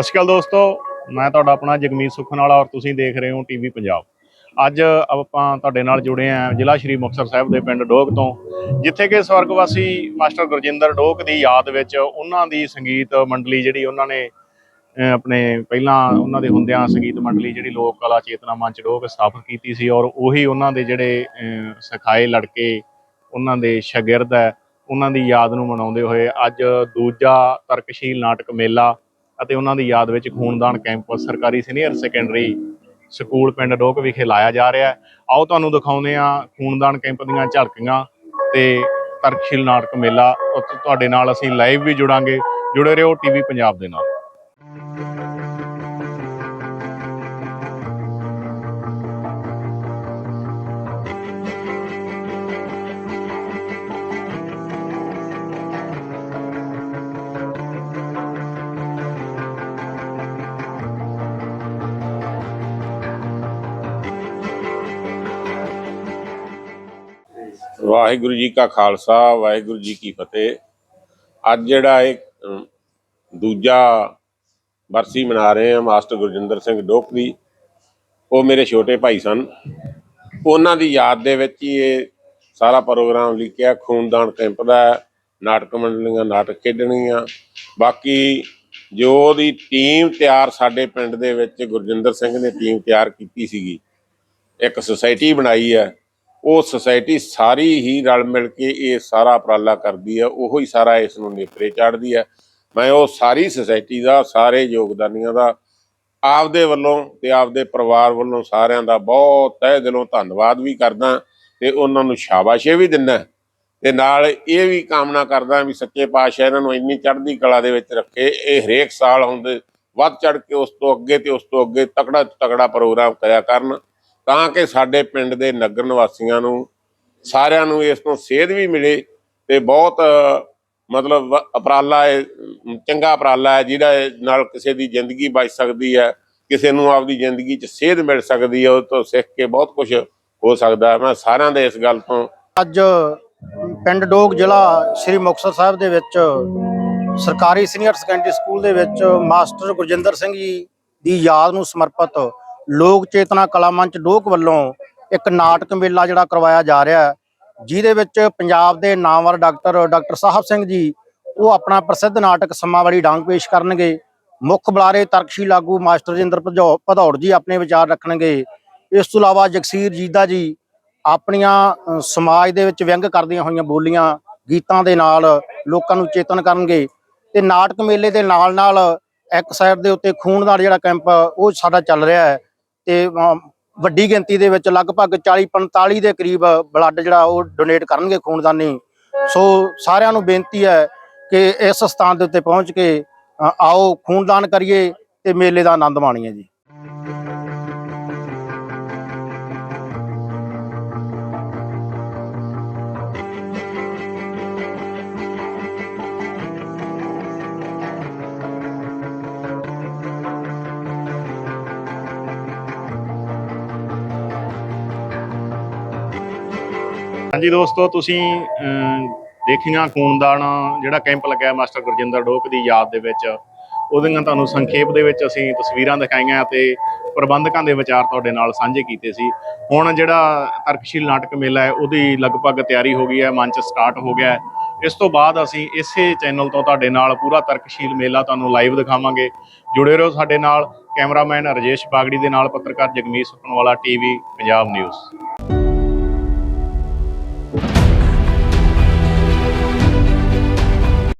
ਸਤਿ ਸ਼੍ਰੀ ਅਕਾਲ ਦੋਸਤੋ, ਮੈਂ ਤੁਹਾਡਾ ਆਪਣਾ ਜਗਮੀਤ ਸੁਖਨਾਲਾ ਔਰ ਤੁਸੀਂ ਦੇਖ ਰਹੇ ਹੋ ਟੀਵੀ ਪੰਜਾਬ। ਅੱਜ ਆਪਾਂ ਤੁਹਾਡੇ ਨਾਲ ਜੁੜੇ ਆਂ ਜ਼ਿਲ੍ਹਾ ਸ਼੍ਰੀ ਮੁਕਤਸਰ ਸਾਹਿਬ ਦੇ ਪਿੰਡ ਡੋਕ ਤੋਂ, ਜਿੱਥੇ ਕਿ ਸਵਰਗਵਾਸੀ ਮਾਸਟਰ ਗੁਰਜਿੰਦਰ ਡੋਕ ਦੀ ਯਾਦ ਵਿੱਚ ਉਹਨਾਂ ਦੀ ਸੰਗੀਤ ਮੰਡਲੀ ਜਿਹੜੀ ਉਹਨਾਂ ਨੇ ਆਪਣੇ ਪਹਿਲਾਂ ਉਹਨਾਂ ਦੇ ਹੁੰਦਿਆਂ ਸੰਗੀਤ ਮੰਡਲੀ ਜਿਹੜੀ ਲੋਕ ਕਲਾ ਚੇਤਨਾ ਮੰਚ ਡੋਕ ਸਥਾਪਿਤ ਕੀਤੀ ਸੀ ਔਰ ਉਹੀ ਉਹਨਾਂ ਦੇ ਜਿਹੜੇ ਸਿਖਾਏ ਲੜਕੇ, ਉਹਨਾਂ ਦੇ ਸ਼ਾਗਿਰਦ ਹੈ, ਉਹਨਾਂ ਦੀ ਯਾਦ ਨੂੰ ਮਨਾਉਂਦੇ ਹੋਏ ਅੱਜ ਦੂਜਾ ਤਰਕਸ਼ੀਲ ਨਾਟਕ ਮੇਲਾ ਅਤੇ ਉਹਨਾਂ ਦੀ ਯਾਦ ਵਿੱਚ ਖੂਨਦਾਨ ਕੈਂਪ ਸਰਕਾਰੀ ਸੀਨੀਅਰ ਸੈਕੰਡਰੀ ਸਕੂਲ ਪਿੰਡ ਡੋਕ ਵਿਖੇ ਲਾਇਆ ਜਾ ਰਿਹਾ ਹੈ। ਆਓ ਤੁਹਾਨੂੰ ਦਿਖਾਉਂਦੇ ਹਾਂ ਖੂਨਦਾਨ ਕੈਂਪ ਦੀਆਂ ਝਲਕੀਆਂ ਤੇ ਤਰਕਸ਼ੀਲ ਨਾਟਕ ਮੇਲਾ। ਉੱਥੇ ਤੁਹਾਡੇ ਨਾਲ ਅਸੀਂ ਲਾਈਵ ਵੀ ਜੁੜਾਂਗੇ। ਜੁੜੇ ਰਹੋ ਟੀਵੀ ਪੰਜਾਬ ਦੇ ਨਾਲ। ਵਾਹਿਗੁਰੂ ਜੀ ਕਾ ਖਾਲਸਾ, ਵਾਹਿਗੁਰੂ ਜੀ ਕੀ ਫਤਿਹ। ਅੱਜ ਜਿਹੜਾ ਇਹ ਦੂਜਾ ਬਰਸੀ ਮਨਾ ਰਹੇ ਆ ਮਾਸਟਰ ਗੁਰਜਿੰਦਰ ਸਿੰਘ ਡੋਕ ਦੀ। ਉਹ ਮੇਰੇ ਛੋਟੇ ਭਾਈ ਸਨ। ਉਹਨਾਂ ਦੀ ਯਾਦ ਦੇ ਵਿੱਚ ਹੀ ਇਹ ਸਾਰਾ ਪ੍ਰੋਗਰਾਮ ਲਿਖਿਆ, ਖੂਨਦਾਨ ਕੈਂਪ ਦਾ ਨਾਟਕ ਮੰਡਲੀਆਂ, ਨਾਟਕ ਖੇਡਣੀਆਂ। ਬਾਕੀ ਜੋ ਉਹਦੀ ਟੀਮ ਤਿਆਰ ਸਾਡੇ ਪਿੰਡ ਦੇ ਵਿੱਚ ਗੁਰਜਿੰਦਰ ਸਿੰਘ ਨੇ ਟੀਮ ਤਿਆਰ ਕੀਤੀ ਸੀਗੀ। ਇੱਕ ਸੁਸਾਇਟੀ ਬਣਾਈ ਹੈ। ਉਹ ਸੁਸਾਇਟੀ ਸਾਰੀ ਹੀ ਰਲ ਮਿਲ ਕੇ ਇਹ ਸਾਰਾ ਉਪਰਾਲਾ ਕਰਦੀ ਹੈ ਉਹੋ ਹੀ ਸਾਰਾ ਇਸ ਨੂੰ ਨੇਪਰੇ ਚਾੜਦੀ ਹੈ ਮੈਂ ਉਹ ਸਾਰੀ ਸੁਸਾਇਟੀ ਦਾ, ਸਾਰੇ ਯੋਗਦਾਨੀਆਂ ਦਾ, ਆਪਦੇ ਵੱਲੋਂ ਤੇ ਆਪਦੇ ਪਰਿਵਾਰ ਵੱਲੋਂ ਸਾਰਿਆਂ ਦਾ ਬਹੁਤ ਤਹਿ ਦਿਲੋਂ ਧੰਨਵਾਦ ਵੀ ਕਰਦਾ ਤੇ ਉਹਨਾਂ ਨੂੰ ਸ਼ਾਬਾਸ਼ੇ ਵੀ ਦਿੰਦਾ। ਤੇ ਨਾਲ ਇਹ ਵੀ ਕਾਮਨਾ ਕਰਦਾ ਵੀ ਸੱਚੇ ਪਾਤਸ਼ਾਹ ਇਹਨਾਂ ਨੂੰ ਇੰਨੀ ਚੜ੍ਹਦੀ ਕਲਾ ਦੇ ਵਿੱਚ ਰੱਖੇ। ਇਹ ਹਰੇਕ ਸਾਲ ਹੁੰਦੇ ਵੱਧ ਚੜ ਕੇ ਉਸ ਤੋਂ ਅੱਗੇ ਤੇ ਉਸ ਤੋਂ ਅੱਗੇ ਤਕੜਾ ਤਕੜਾ ਪ੍ਰੋਗਰਾਮ ਕਰਿਆ ਕਰਨ। ਤਾਂ ਕਿ ਸਾਡੇ ਪਿੰਡ ਦੇ ਨਗਰ ਨਿਵਾਸੀਆਂ ਨੂੰ, ਸਾਰਿਆਂ ਨੂੰ ਇਸ ਤੋਂ ਸੇਧ ਵੀ ਮਿਲੇ ਤੇ ਬਹੁਤ, ਮਤਲਬ ਵ- ਹੈ ਚੰਗਾ ਉਪਰਾਲਾ ਹੈ, ਜਿਹਦਾ ਨਾਲ ਕਿਸੇ ਦੀ ਜ਼ਿੰਦਗੀ ਬਚ ਸਕਦੀ ਹੈ, ਕਿਸੇ ਨੂੰ ਆਪਦੀ ਜ਼ਿੰਦਗੀ 'ਚ ਸੇਧ ਮਿਲ ਸਕਦੀ ਹੈ, ਉਹ ਤੋਂ ਸਿੱਖ ਕੇ ਬਹੁਤ ਕੁਝ ਹੋ ਸਕਦਾ ਮੈਂ ਸਾਰਿਆਂ ਦੇ ਇਸ ਗੱਲ ਤੋਂ ਅੱਜ ਪਿੰਡ ਡੋਗ ਜ਼ਿਲ੍ਹਾ ਸ੍ਰੀ ਮੁਕਤਸਰ ਸਾਹਿਬ ਦੇ ਵਿੱਚ ਸਰਕਾਰੀ ਸੀਨੀਅਰ ਸੈਕੰਡਰੀ ਸਕੂਲ ਦੇ ਵਿੱਚ ਮਾਸਟਰ ਗੁਰਜਿੰਦਰ ਸਿੰਘ ਜੀ ਦੀ ਯਾਦ ਨੂੰ ਸਮਰਪਿਤ ਲੋਕ ਚੇਤਨਾ ਕਲਾ ਮੰਚ ਡੋਕ ਵੱਲੋਂ ਇੱਕ ਨਾਟਕ ਮੇਲਾ ਜਿਹੜਾ ਕਰਵਾਇਆ ਜਾ ਰਿਹਾ ਹੈ, ਜਿਹਦੇ ਵਿੱਚ ਪੰਜਾਬ ਦੇ ਨਾਮਵਰ ਡਾਕਟਰ ਡਾਕਟਰ ਸਾਹਿਬ ਸਿੰਘ ਜੀ, ਉਹ ਆਪਣਾ ਪ੍ਰਸਿੱਧ ਨਾਟਕ ਸਮਾਂ ਵਾਲੀ ਡਾਂਗ ਪੇਸ਼ ਕਰਨਗੇ। ਮੁੱਖ ਬੁਲਾਰੇ ਤਰਕਸ਼ੀ ਲਾਗੂ ਮਾਸਟਰ ਜਿੰਦਰ ਭਜੌ- ਭਦੌੜ ਜੀ ਆਪਣੇ ਵਿਚਾਰ ਰੱਖਣਗੇ। ਇਸ ਤੋਂ ਇਲਾਵਾ ਜਗਸੀਰ ਜੀਦਾ ਜੀ ਆਪਣੀਆਂ ਸਮਾਜ ਦੇ ਵਿੱਚ ਵਿਅੰਗ ਕਰਦੀਆਂ ਹੋਈਆਂ ਬੋਲੀਆਂ, ਗੀਤਾਂ ਦੇ ਨਾਲ ਲੋਕਾਂ ਨੂੰ ਚੇਤਨ ਕਰਨਗੇ। ਤੇ ਨਾਟਕ ਮੇਲੇ ਦੇ ਨਾਲ ਨਾਲ ਇੱਕ ਸਾਈਡ ਦੇ ਉੱਤੇ ਖੂਨ ਖੂਨਦਾਨ ਜਿਹੜਾ ਕੈਂਪ, ਉਹ ਸਾਡਾ ਚੱਲ ਰਿਹਾ ਹੈ। ਤੇ ਵੱਡੀ ਗਿਣਤੀ ਦੇ ਵਿੱਚ ਲਗਭਗ 40 45 ਦੇ ਕਰੀਬ ਬਲੱਡ ਜਿਹੜਾ ਉਹ ਡੋਨੇਟ ਕਰਨਗੇ ਖੂਨਦਾਨੀ। ਸੋ ਸਾਰਿਆਂ ਨੂੰ ਬੇਨਤੀ ਹੈ ਕਿ ਇਸ ਸਥਾਨ ਦੇ ਉੱਤੇ ਪਹੁੰਚ ਕੇ ਆਓ, ਖੂਨਦਾਨ ਕਰੀਏ ਤੇ ਮੇਲੇ ਦਾ ਆਨੰਦ ਮਾਣੀਏ ਜੀ। ਹਾਂਜੀ ਦੋਸਤੋ, ਤੁਸੀਂ ਦੇਖੀਆਂ ਖੂਨਦਾਨ ਜਿਹੜਾ ਕੈਂਪ ਲੱਗਿਆ ਮਾਸਟਰ ਗੁਰਜਿੰਦਰ ਡੋਕ ਦੀ ਯਾਦ ਦੇ ਵਿੱਚ, ਉਹਦੀਆਂ ਤੁਹਾਨੂੰ ਸੰਖੇਪ ਦੇ ਵਿੱਚ ਅਸੀਂ ਤਸਵੀਰਾਂ ਦਿਖਾਈਆਂ ਤੇ ਪ੍ਰਬੰਧਕਾਂ ਦੇ ਵਿਚਾਰ ਤੁਹਾਡੇ ਨਾਲ ਸਾਂਝੇ ਕੀਤੇ ਸੀ। ਹੁਣ ਜਿਹੜਾ ਤਰਕਸ਼ੀਲ ਨਾਟਕ ਮੇਲਾ ਹੈ, ਉਹਦੀ ਲਗਭਗ ਤਿਆਰੀ ਹੋ ਗਈ ਹੈ, ਮੰਚ ਸਟਾਰਟ ਹੋ ਗਿਆ ਇਸ ਤੋਂ ਬਾਅਦ ਅਸੀਂ ਇਸੇ ਚੈਨਲ ਤੋਂ ਤੁਹਾਡੇ ਨਾਲ ਪੂਰਾ ਤਰਕਸ਼ੀਲ ਮੇਲਾ ਤੁਹਾਨੂੰ ਲਾਈਵ ਦਿਖਾਵਾਂਗੇ। ਜੁੜੇ ਰਹੋ ਸਾਡੇ ਨਾਲ, ਕੈਮਰਾਮੈਨ ਰਜੇਸ਼ ਬਾਗੜੀ ਦੇ ਨਾਲ, ਪੱਤਰਕਾਰ ਜਗਮੀਤ ਸੁਖਨਵਾਲਾ ਟੀਵੀ ਪੰਜਾਬ ਨਿਊਜ਼